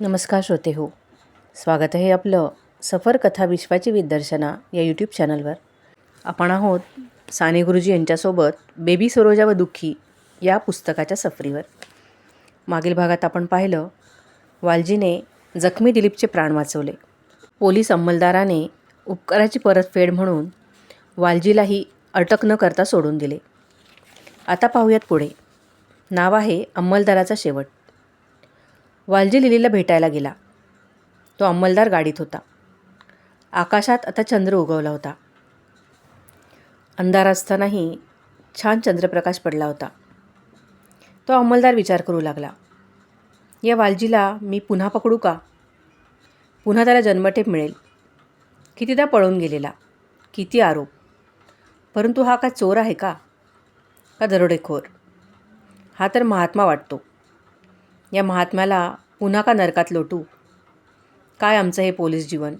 नमस्कार श्रोते हो. स्वागत आहे आपलं सफर कथा विश्वाची विदर्शना या यूट्यूब चॅनलवर आपण आहोत साने गुरुजी यांच्यासोबत बेबी सरोजा व दुःखी या पुस्तकाच्या सफरीवर. मागील भागात आपण पाहिलं वालजीने जखमी दिलीपचे प्राण वाचवले. पोलीस अंमलदाराने उपकाराची परतफेड म्हणून वालजीलाही अटक न करता सोडून दिले. आता पाहूयात पुढे. नाव आहे अंमलदाराचा शेवट. वालजी लिलीला भेटायला गेला. तो अंमलदार गाडीत होता. आकाशात आता चंद्र उगवला होता. अंधार असतानाही छान चंद्रप्रकाश पडला होता. तो अंमलदार विचार करू लागला. या वालजीला मी पुन्हा पकडू का? पुन्हा त्याला जन्मठेप मिळेल. कितीदा पळून गेलेला. किती आरोप. परंतु हा का चोर आहे का? का दरोडेखोर? हा तर महात्मा वाटतो. या महात्म्याला पुन्हा का नरकात लोटू? काय आमचं हे पोलीस जीवन?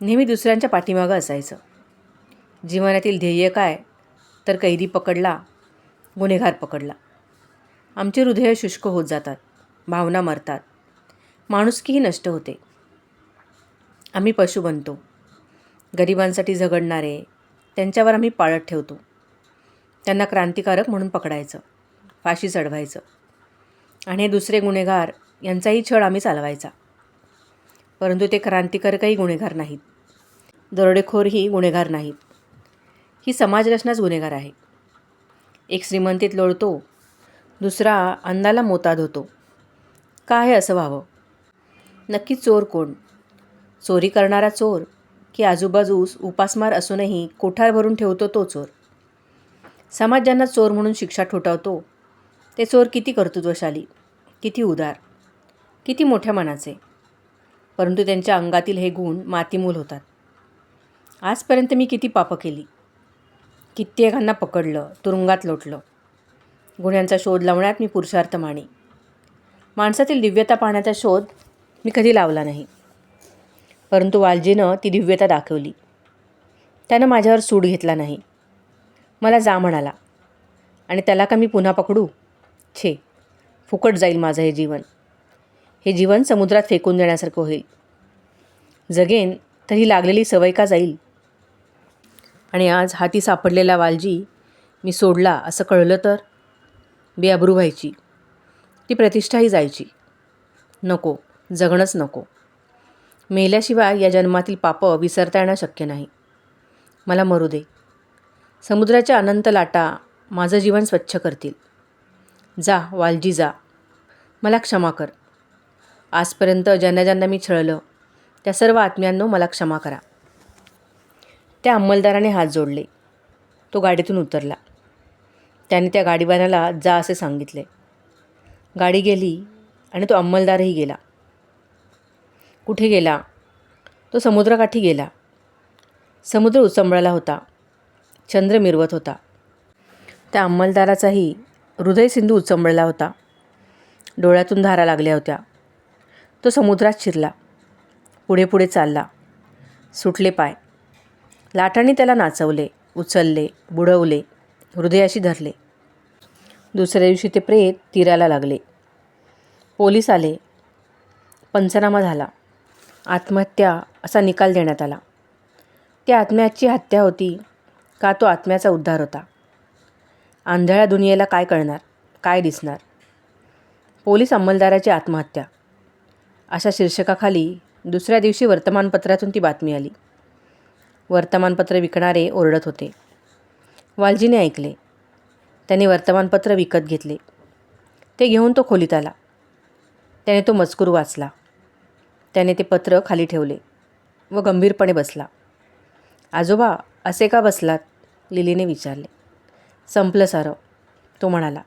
नेहमी दुसऱ्यांच्या पाठीमागं असायचं. जीवनातील ध्येय काय? तर कैदी पकडला गुन्हेगार पकडला. आमची हृदय शुष्क होत जातात भावना मरतात. माणुसकीही नष्ट होते. आम्ही पशु बनतो. गरिबांसाठी झगडणारे त्यांच्यावर आम्ही पाळत ठेवतो. त्यांना क्रांतिकारक म्हणून पकडायचं फाशी चढवायचं. आणि हे दुसरे गुन्हेगार यांचाही छळ आम्ही चालवायचा. परंतु ते क्रांतिकारकही गुन्हेगार नाहीत. दरोडेखोरही गुन्हेगार नाहीत. ही समाजरचनाच गुन्हेगार आहे. एक श्रीमंतीत लोळतो दुसरा अन्नाला मोताद होतो का आहे असं व्हावं? नक्की चोर कोण? चोरी करणारा चोर की आजूबाजूस उपासमार असूनही कोठार भरून ठेवतो तो चोर? समाज ज्यांना चोर म्हणून शिक्षा ठोठावतो ते चोर किती कर्तृत्वशाली किती उदार? किती मोठ्या मनाचे? परंतु त्यांच्या अंगातील हे गुण मातीमूल होतात. आजपर्यंत मी किती पापं केली. कित्येकांना पकडलं तुरुंगात लोटलं. गुन्ह्यांचा शोध लावण्यात मी पुरुषार्थ माने माणसातील दिव्यता पाहण्याचा शोध मी कधी लावला नाही. परंतु वालजीनं ती दिव्यता दाखवली. त्यानं माझ्यावर सूड घेतला नाही. मला जा म्हणाला. आणि त्याला का मी पुन्हा पकडू? छे. फुकट जाईल माझं हे जीवन. हे जीवन समुद्रात फेकून देण्यासारखं होईल. जगेन तर ही लागलेली सवय का जाईल? आणि आज हाती सापडलेला वालजी मी सोडला असं कळलं तर? बेअब्रू व्हायची. ती प्रतिष्ठाही जायची. नको जगणंच नको. मेल्याशिवाय या जन्मातील पापं विसरता येणं शक्य नाही. मला मरू दे. समुद्राच्या अनंत लाटा माझं जीवन स्वच्छ करतील. जा वालजी जा. मला क्षमा कर. आजपर्यंत ज्यांना ज्यांना मी छळलं त्या सर्व आत्म्यांनो मला क्षमा करा. त्या अंमलदाराने हात जोडले. तो गाडीतून उतरला. त्याने त्या गाडीवाल्याला जा असे सांगितले. गाडी गेली आणि तो अंमलदारही गेला. कुठे गेला? तो समुद्रकाठी गेला. समुद्र उचंबळाला होता. चंद्र मिरवत होता. त्या अंमलदाराचाही हृदयसिंधू उचंबळला होता. डोळ्यातून धारा लागल्या होत्या. तो समुद्रात शिरला. पुढे पुढे चालला. सुटले पाय. लाटांनी त्याला नाचवले उचलले बुडवले हृदयाशी धरले. दुसऱ्या दिवशी ते प्रेत तीराला लागले. पोलीस आले. पंचनामा झाला. आत्महत्या असा निकाल देण्यात आला. त्या आत्म्याची हत्या होती का तो आत्म्याचा उद्धार होता? आंधळ्या दुनियेला काय कळणार? काय दिसणार? पोलीस अंमलदाराची आत्महत्या. अशा शीर्षकाखाली दुसऱ्या दिवशी वर्तमानपत्रातून ती बातमी आली. वर्तमानपत्र विकणारे ओरडत होते. वालजीने ऐकले. त्याने वर्तमानपत्र विकत घेतले. ते घेऊन तो खोलीत आला. त्याने तो मजकूर वाचला. त्याने ते पत्र खाली ठेवले व गंभीरपणे बसला. आजोबा असे का बसलात? लिलीने विचारले. संपलं सारं. तो म्हणाला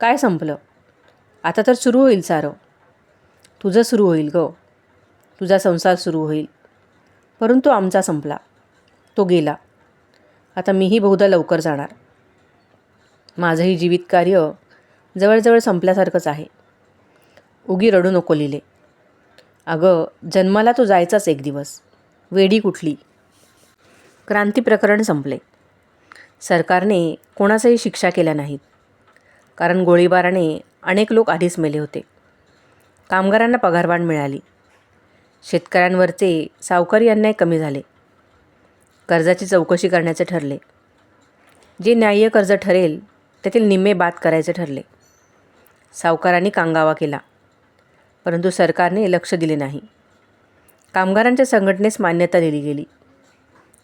काय संपलं? आता तर सुरू होईल सारं. तुझं सुरू होईल ग. तुझा संसार सुरू होईल. परंतु आमचा संपला. तो गेला. आता मीही बहुधा लवकर जाणार. माझंही जीवित कार्य जवळजवळ संपल्यासारखंच आहे. उगी रडू नको लिहिले अगं जन्माला तो जायचाच एक दिवस. वेडी कुठली? क्रांती प्रकरण संपले. सरकारने कोणाचाही शिक्षा केल्या नाहीत. कारण गोळीबाराने अनेक लोक आधीच मेले होते. कामगारांना पगारवाढ मिळाली. शेतकऱ्यांवरचे सावकारी अन्याय कमी झाले. कर्जाची चौकशी करण्याचे ठरले. जे न्याय्य कर्ज ठरेल त्यातील निम्मे बाद करायचे ठरले. सावकारांनी कांगावा केला. परंतु सरकारने लक्ष दिले नाही. कामगारांच्या संघटनेस मान्यता दिली गेली.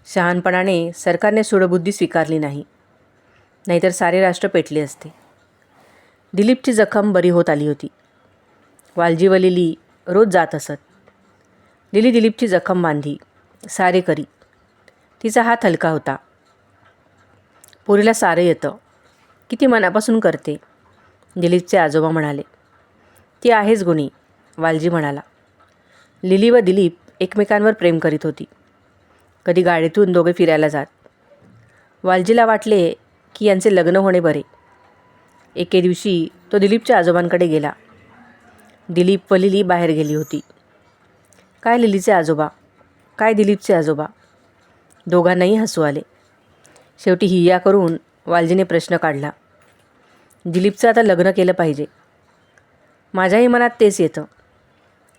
शहाणपणाने सरकारने सूडबुद्धी स्वीकारली नाही. नाहीतर सारे राष्ट्र पेटले असते. दिलीपची जखम बरी होत आली होती. वालजी व लिली रोज जात असत. लिली दिलीपची जखम बांधी. सारे करी. तिचा हात हलका होता. पोरीला सारं येतं. किती मनापासून करते. दिलीपचे आजोबा म्हणाले. ती आहेच गुणी वालजी म्हणाला. लिली व दिलीप एकमेकांवर प्रेम करीत होती. कधी गाडीतून दोघे फिरायला जात. वालजीला वाटले की यांचे लग्न होणे बरे. एके दिवशी तो दिलीपच्या आजोबांकडे गेला. दिलीप व लिली बाहेर गेली होती. काय लिलीचे आजोबा? काय दिलीपचे आजोबा? दोघांनाही हसू आले. शेवटी हिया करून वालजीने प्रश्न काढला. दिलीपचं आता लग्न केलं पाहिजे. माझ्याही मनात तेच येतं.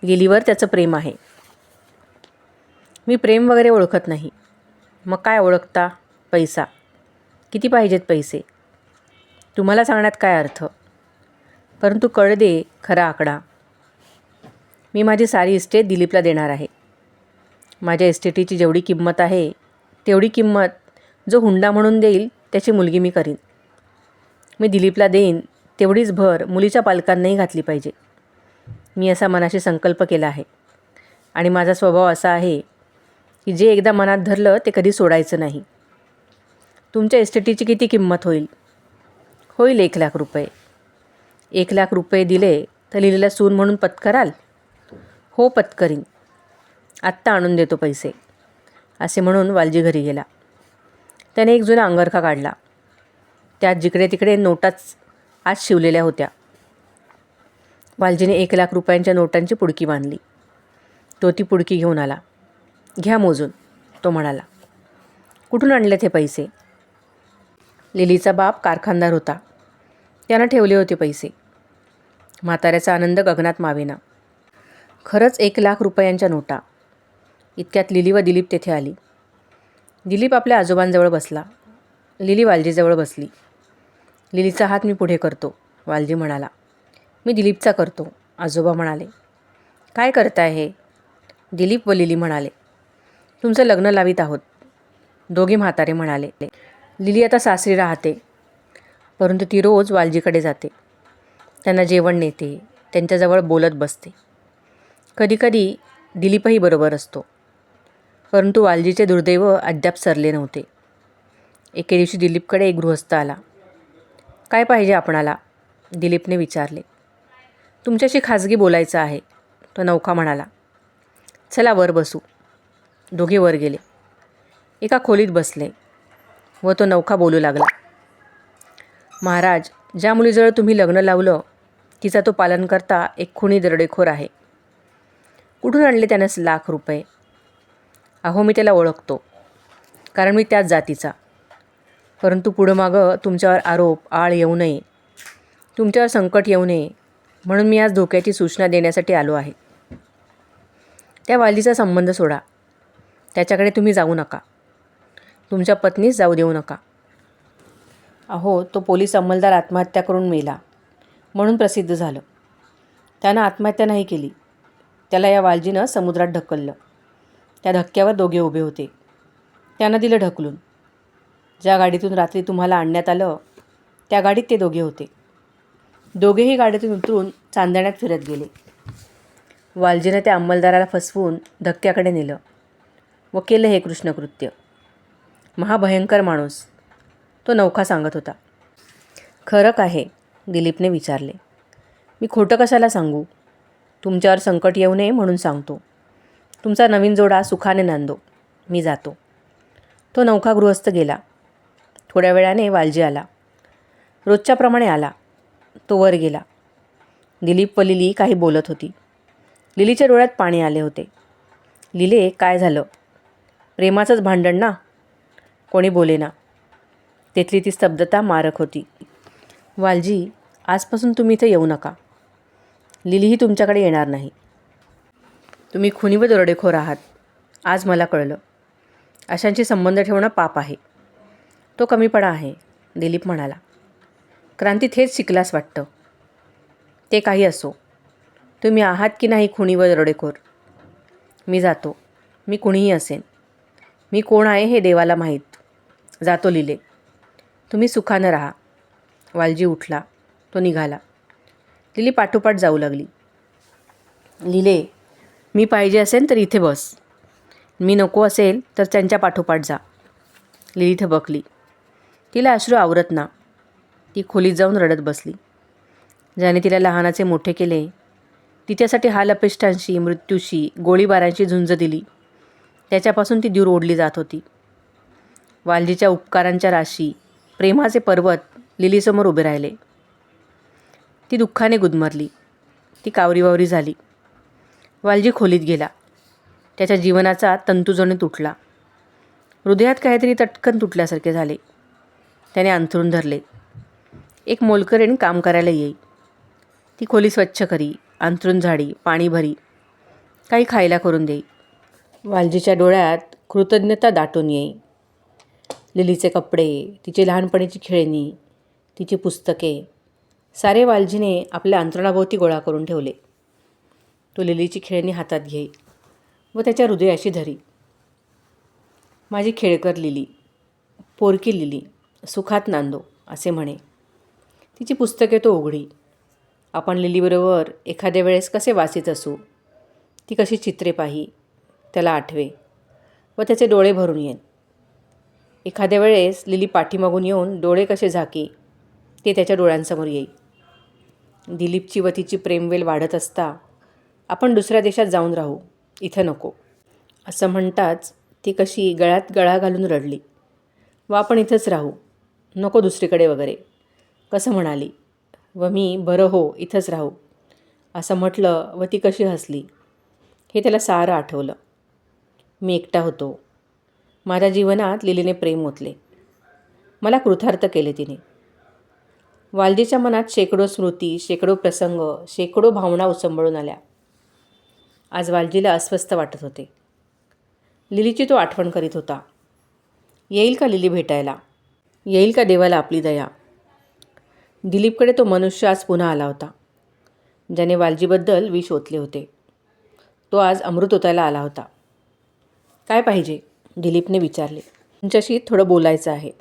लिलीवर त्याचं प्रेम आहे. मी प्रेम वगैरे ओळखत नाही. मग काय ओळखता? पैसा. किती पाहिजेत पैसे? तुम्हाला सांगण्यात काय अर्थ? परंतु कळ दे खरा आकडा. मी माझी सारी इस्टेट दिलीपला देणार आहे. माझ्या इस्टेटीची जेवढी किंमत आहे तेवढी किंमत जो हुंडा म्हणून देईल त्याची मुलगी मी करीन. मी दिलीपला देईन तेवढीच भर मुलीच्या पालकांनाही घातली पाहिजे. मी असा मनाशी संकल्प केला आहे. आणि माझा स्वभाव असा आहे की जे एकदा मनात धरलं ते कधी सोडायचं नाही. तुमच्या इस्टेटीची किती किंमत होईल? होईल एक लाख रुपये. एक लाख रुपये दिले तर लिहिलेला सून म्हणून पत्कराल? हो पत्करीन. आत्ता आणून देतो पैसे. असे म्हणून वालजी घरी गेला. त्याने एक जुना अंगरखा काढला. त्यात जिकडे तिकडे नोटाच आज शिवलेल्या होत्या. वालजीने एक लाख रुपयांच्या नोटांची पुडकी बांधली. तो ती पुडकी घेऊन आला. घ्या मोजून तो म्हणाला. कुठून आणले ते पैसे? लिलीचा बाप कारखानदार होता. त्यानं ठेवले होते पैसे. म्हाताऱ्याचा आनंद गगनात मावेना. खरंच एक लाख रुपयांच्या नोटा. इतक्यात लिली व दिलीप तेथे आली. दिलीप आपल्या आजोबांजवळ बसला. लिली वालजीजवळ बसली. लिलीचा हात मी पुढे करतो वालजी म्हणाला. मी दिलीपचा करतो आजोबा म्हणाले. काय करताय हे? दिलीप व लिली म्हणाले. तुमचं लग्न लावीत आहोत. दोघे म्हातारे म्हणाले. लिली आता सासरी राहते. परंतु ती रोज वालजीकडे जाते. त्यांना जेवण नेते. त्यांच्याजवळ बोलत बसते. कधीकधी दिलीपही बरोबर असतो. परंतु वालजीचे दुर्दैव अद्याप सरले नव्हते. एके दिवशी दिलीपकडे एक गृहस्थ आला. काय पाहिजे आपणाला? दिलीपने विचारले. तुमच्याशी खाजगी बोलायचं आहे तो नौखा म्हणाला. चला वर बसू. दोघे वर गेले. एका खोलीत बसले व तो नौखा बोलू लागला. महाराज ज्या मुलीजवळ तुम्ही लग्न लावलं तिचा तो पालन करता एक खुणी दरडेखोर आहे. कुठून आणले त्यानंच लाख रुपये? अहो मी त्याला ओळखतो कारण मी त्याच जातीचा. परंतु पुढं मागं तुमच्यावर आरोप आळ येऊ नये तुमच्यावर संकट येऊ नये म्हणून मी आज धोक्याची सूचना देण्यासाठी आलो आहे. त्या वालीचा संबंध सोडा. त्याच्याकडे तुम्ही जाऊ नका. तुमच्या पत्नीस जाऊ देऊ नका. अहो तो पोलीस अंमलदार आत्महत्या करून मेला. म्हणून प्रसिद्ध झालं. त्यानं आत्महत्या नाही केली. त्याला या वालजीनं समुद्रात ढकललं. त्या धक्क्यावर दोघे उभे होते. त्यानं दिलं ढकलून. ज्या गाडीतून रात्री तुम्हाला आणण्यात आलं त्या गाडीत ते दोघे होते. दोघेही गाडीतून उतरून चांदण्यात फिरत गेले. वालजीनं त्या अंमलदाराला फसवून धक्क्याकडे नेलं. व केलं हे कृष्णकृत्य. महाभयंकर माणूस. तो नौखा सांगत होता. खरं काय आहे दिलीपने विचारले. मी खोटं कशाला सांगू? तुमच्यावर संकट येऊ नये म्हणून सांगतो. तुमचा नवीन जोडा सुखाने नांदो. मी जातो. तो नौखा गृहस्थ गेला. थोड्या वेळाने वालजी आला. रोजच्याप्रमाणे आला. तो वर गेला. दिलीप व लिली काही बोलत होती. लिलीच्या डोळ्यात पाणी आले होते. लिले काय झालं? प्रेमाचंच भांडण ना? कोणी बोलेना तिथली ती स्तब्धता मारक होती. वालजी आजपासून तुम्ही इथं येऊ नका. लिलीही तुमच्याकडे येणार नाही. तुम्ही खुनी व दरोडेखोर आहात. आज मला कळलं. अशांशी संबंध ठेवणं पाप आहे. तो कमीपणा आहे दिलीप म्हणाला. क्रांती थेट शिकलास वाटतं. ते काही असो. तुम्ही आहात की नाही खुणी व दरोडेखोर? मी जातो. मी कुणीही असेन. मी कोण आहे हे देवाला माहीत. जातो लिले. तुम्ही सुखानं राहा. वालजी उठला. तो निघाला. लिली पाठोपाठ जाऊ लागली. लिले मी पाहिजे असेल तर इथे बस. मी नको असेल तर त्यांच्या पाठोपाठ जा. लिली थबकली. तिला अश्रू आवरत ना. ती खोलीत जाऊन रडत बसली. ज्याने तिला लहानाचे मोठे केले तिच्यासाठी हाल अपेष्टांशी मृत्यूशी गोळीबारांची झुंज दिली. त्याच्यापासून ती दूर ओढली जात होती. वालजीच्या उपकारांच्या राशी प्रेमाचे पर्वत लिलीसमोर उभे राहिले. ती दुःखाने गुदमरली. ती कावरीवावरी झाली. वालजी खोलीत गेला. त्याच्या जीवनाचा तंतुजणी तुटला. हृदयात काहीतरी तटकन तुटल्यासारखे झाले. त्याने अंथरून धरले. एक मोलकरीण काम करायला येई. ती खोली स्वच्छ करी अंथरून झाडी पाणी भरी काही खायला करून देई. वालजीच्या डोळ्यात कृतज्ञता दाटून येई. लिलीचे कपडे तिची लहानपणीची खेळणी तिची पुस्तके सारे वालजीने आपल्या अंतरणाभोवती गोळा करून ठेवले. तो लिलीची खेळणी हातात घेई व त्याच्या हृदयाशी धरी. माझी खेळकर लिली पोरकी लिली सुखात नांदो असे म्हणे. तिची पुस्तके तो उघडी. आपण लिलीबरोबर एखाद्या वेळेस कसे वाचित असू ती कशी चित्रे पाही त्याला आठवे व त्याचे डोळे भरून येईन. एखाद्या वेळेस लिली पाठीमागून येऊन डोळे कसे झाकी ते त्याच्या डोळ्यांसमोर येई. दिलीपची व तिची प्रेमवेल वाढत असता आपण दुसऱ्या देशात जाऊन राहू इथं नको. असं म्हणताच ती कशी गळ्यात गळा घालून रडली. व आपण इथंच राहू नको दुसरीकडे वगैरे. कसं म्हणाली व मी बरं हो इथंच राहू. असं म्हटलं व ती कशी हसली. हे त्याला सारं आठवलं. मी एकटा होतो. माझ्या जीवनात लिलीने प्रेम ओतले. मला कृतार्थ केले तिने. वालजीच्या मनात शेकडो स्मृती शेकडो प्रसंग शेकडो भावना उसंबळून आल्या. आज वालजीला अस्वस्थ वाटत होते. लिलीची तो आठवण करीत होता. येईल का लिली भेटायला? येईल का देवाला आपली दया? दिलीपकडे तो मनुष्य आज पुन्हा आला होता. ज्याने वालजीबद्दल विष ओतले होते. तो आज अमृत ओतायला आला होता. काय पाहिजे? दिलीपने विचारले. तुमच्याशी थोडं बोलायचं आहे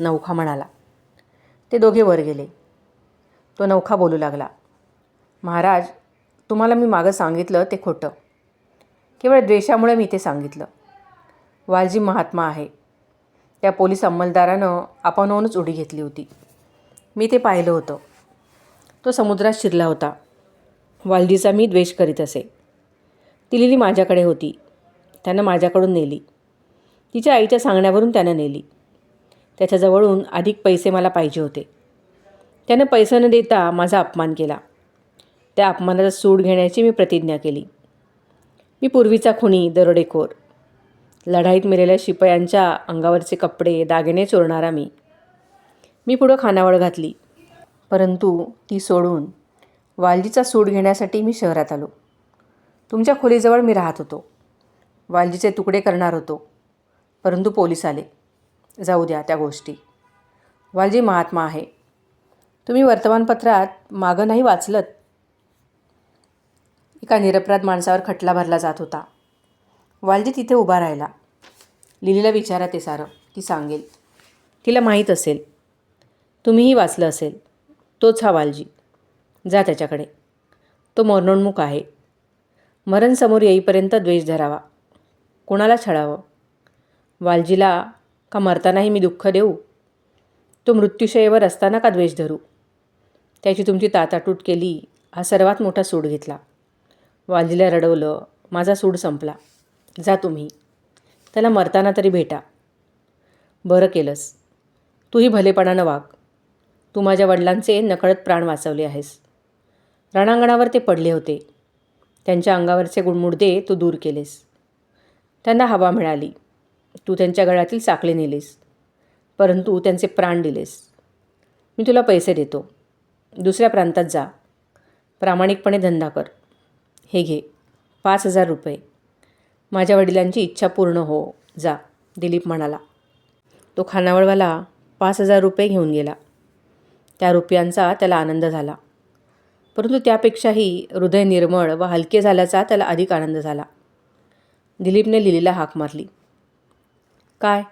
नौखा म्हणाला. ते दोघे वर गेले. तो नौखा बोलू लागला. महाराज तुम्हाला मी मागं सांगितलं ते खोटं. केवळ द्वेषामुळे मी ते सांगितलं. वालजी महात्मा आहे. त्या पोलीस अंमलदारानं आपणहूनच उडी घेतली होती. मी ते पाहिलं होतं. तो समुद्रात शिरला होता. वालजीचा मी द्वेष करीत असे. ती लिली माझ्याकडे होती. त्यानं माझ्याकडून नेली. तिच्या आईच्या सांगण्यावरून त्यानं नेली. त्याच्याजवळून अधिक पैसे मला पाहिजे होते. त्यानं पैसे न देता माझा अपमान केला. त्या अपमानाचा सूड घेण्याची मी प्रतिज्ञा केली. मी पूर्वीचा खुनी दरोडेखोर. लढाईत मेलेल्या शिपायांच्या अंगावरचे कपडे दागिने चोरणारा मी. मी पुढं खानावळ घातली. परंतु ती सोडून वालजीचा सूड घेण्यासाठी मी शहरात आलो. तुमच्या खोलीजवळ मी राहत होतो. वालजीचे तुकडे करणार होतो. परंतु पोलीस आले. जाऊ द्या त्या गोष्टी. वालजी महात्मा आहे. तुम्ही वर्तमानपत्रात मागं नाही वाचलत? एका निरपराध माणसावर खटला भरला जात होता. वालजी तिथे उभा राहिला. लिलीला विचारा ते सारं ती सांगेल. तिला माहीत असेल. तुम्हीही वाचलं असेल. तोच हा वालजी. जा त्याच्याकडे. तो मरणोन्मुख आहे. मरण समोर येईपर्यंत द्वेष धरावा. कोणाला छळावं? वालजीला का मरतानाही मी दुःख देऊ? तो मृत्यूशयेवर असताना का द्वेष धरू? त्याची तुमची ताताटूट केली हा सर्वात मोठा सूड घेतला. वालजीला रडवलं माझा सूड संपला. जा तुम्ही. त्याला मरताना तरी भेटा. बरं केलंस. तूही भलेपणानं वाग. तू माझ्या वडिलांचे नकळत प्राण वाचवले आहेस. रणांगणावर ते पडले होते. त्यांच्या अंगावरचे गुणमुडदे तू दूर केलेस. त्यांना हवा मिळाली. तू त्यांच्या गळ्यातील साखळी नेलीस. परंतु त्यांचे प्राण दिलेस. मी तुला पैसे देतो. दुसऱ्या प्रांतात जा. प्रामाणिकपणे धंदा कर. हे घे. पाच हजार रुपये. माझ्या वडिलांची इच्छा पूर्ण हो. जा. दिलीप म्हणाला. तो खानावळवाला पाच हजार रुपये घेऊन गेला. त्या रुपयांचा त्याला आनंद झाला. परंतु त्यापेक्षाही हृदय निर्मळ व हलके झाल्याचा त्याला अधिक आनंद झाला. दिलीपने लिलीला हाक मारली. काय?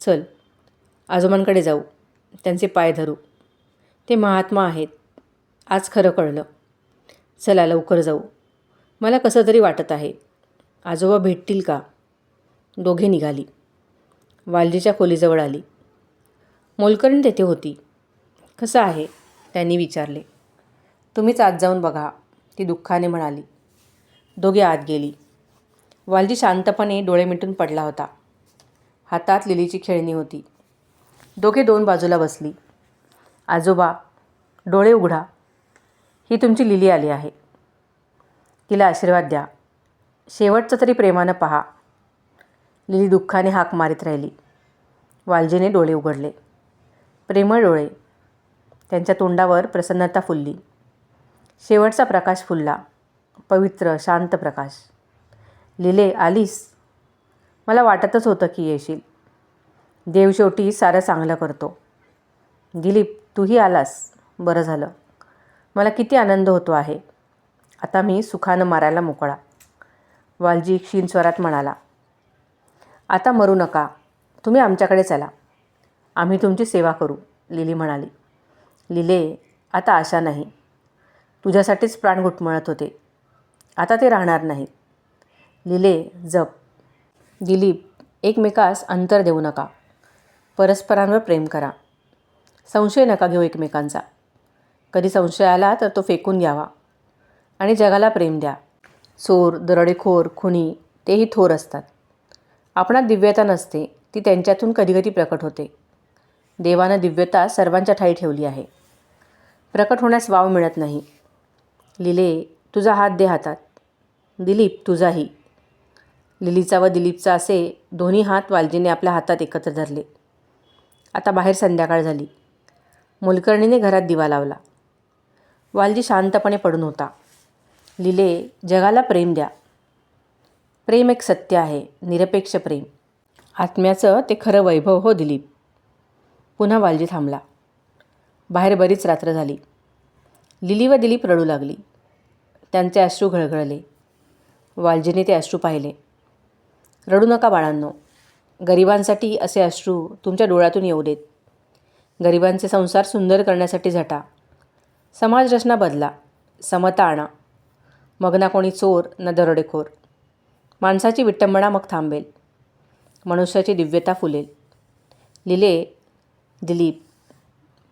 चल आजोबांकडे जाऊ. त्यांचे पाय धरू. ते महात्मा आहेत. आज खरं कळलं. चला लवकर जाऊ. मला कसं तरी वाटत आहे. आजोबा भेटतील का? दोघे निघाली. वालजीच्या खोलीजवळ आली. मोलकरण तेथे होती. कसं आहे? त्यांनी विचारले. तुम्हीच आत जाऊन बघा ती दुःखाने म्हणाली. दोघे आत गेली. वालजी शांतपणे डोळे मिटून पडला होता. हातात लिलीची खेळणी होती. दोघे दोन बाजूला बसली. आजोबा डोळे उघडा. ही तुमची लिली आली आहे. तिला आशीर्वाद द्या. शेवटचं तरी प्रेमानं पहा. लिली दुःखाने हाक मारीत राहिली. वालजीने डोळे उघडले. प्रेमळ डोळे. त्यांच्या तोंडावर प्रसन्नता फुलली. शेवटचा प्रकाश फुलला. पवित्र शांत प्रकाश. लिले आलीस. मला वाटतच होतं की येशील. देव शेवटी सारं चांगलं करतो. दिलीप तूही आलास? बरं झालं. मला किती आनंद होतो आहे. आता मी सुखानं मारायला मोकळा. वालजी क्षीण स्वरात म्हणाला आता मरू नका. तुम्ही आमच्याकडे चला. आम्ही तुमची सेवा करू लिली म्हणाली. लिले आता आशा नाही. तुझ्यासाठीच प्राण घुटमळत होते. आता ते राहणार नाही लिले जप दिलीप एकमेकास अंतर देऊ नका. परस्परांवर प्रेम करा. संशय नका घेऊ एकमेकांचा. कधी संशय आला तर तो फेकून घ्यावा. आणि जगाला प्रेम द्या. चोर दरोडेखोर खुनी तेही थोर असतात. आपणात दिव्यता नसते ती त्यांच्यातून कधीकधी प्रकट होते. देवानं दिव्यता सर्वांच्या ठाई ठेवली आहे. प्रकट होण्यास वाव मिळत नाही. लिले तुझा हात दे हातात. दिलीप तुझाही. लिलीचा व दिलीपचा असे दोन्ही हात वालजीने आपल्या हातात एकत्र धरले. आता बाहेर संध्याकाळ झाली. मोलकर्णीने घरात दिवा लावला. वालजी शांतपणे पडून होता. लिले जगाला प्रेम द्या. प्रेम एक सत्य आहे निरपेक्ष प्रेम. आत्म्याचं ते खरं वैभव हो दिलीप. पुन्हा वालजी थांबला. बाहेर बरीच रात्र झाली. लिली व दिलीप रडू लागली. त्यांचे अश्रू घळघळले. वालजीने ते अश्रू पाहिले. रडू नका बाळांनो. गरिबांसाठी असे अश्रू तुमच्या डोळ्यातून येऊ देत. गरिबांचे संसार सुंदर करण्यासाठी झटा. समाजरचना बदला. समता आणा. मग ना कोणी चोर न दरोडेखोर. माणसाची विटंबना मग थांबेल. मनुष्याची दिव्यता फुलेल. लिले दिलीप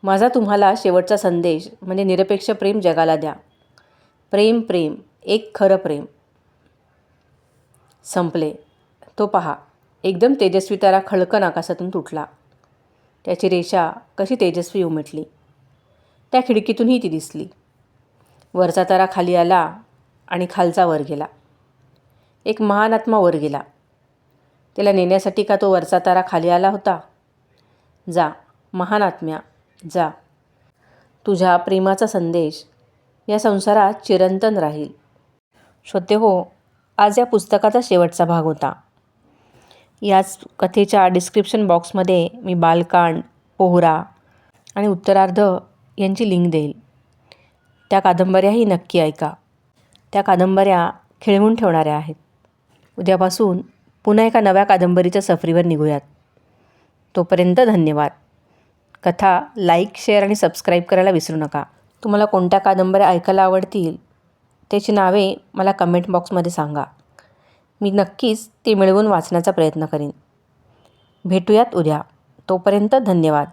माझा तुम्हाला शेवटचा संदेश म्हणजे निरपेक्ष प्रेम जगाला द्या. प्रेम प्रेम एक खरं प्रेम. संपले. तो पहा एकदम तेजस्वी तारा खळकन आकाशातून तुटला. त्याची रेषा कशी तेजस्वी उमटली. त्या खिडकीतूनही ती दिसली. वरचा तारा खाली आला आणि खालचा वर गेला. एक महान आत्मा वर गेला. त्याला नेण्यासाठी का तो वरचा तारा खाली आला होता? जा महान आत्म्या जा. तुझ्या प्रेमाचा संदेश या संसारात चिरंतन राहील. श्रोते हो आज या पुस्तकाचा शेवटचा भाग होता. याच कथेच्या डिस्क्रिप्शन बॉक्समध्ये मी बालकांड पोहरा आणि उत्तरार्ध यांची लिंक देईल. त्या कादंबऱ्याही नक्की ऐका. त्या कादंबऱ्या खिळवून ठेवणाऱ्या आहेत. उद्यापासून पुन्हा एका नव्या कादंबरीच्या सफरीवर निघूयात. तोपर्यंत धन्यवाद. कथा लाईक शेअर आणि सबस्क्राईब करायला विसरू नका. तुम्हाला कोणत्या कादंबऱ्या ऐकायला आवडतील त्याची नावे मला कमेंट बॉक्समध्ये सांगा. मी नक्कीच ती मिळवून वाचण्याचा प्रयत्न करीन. भेटूयात उद्या. तोपर्यंत धन्यवाद.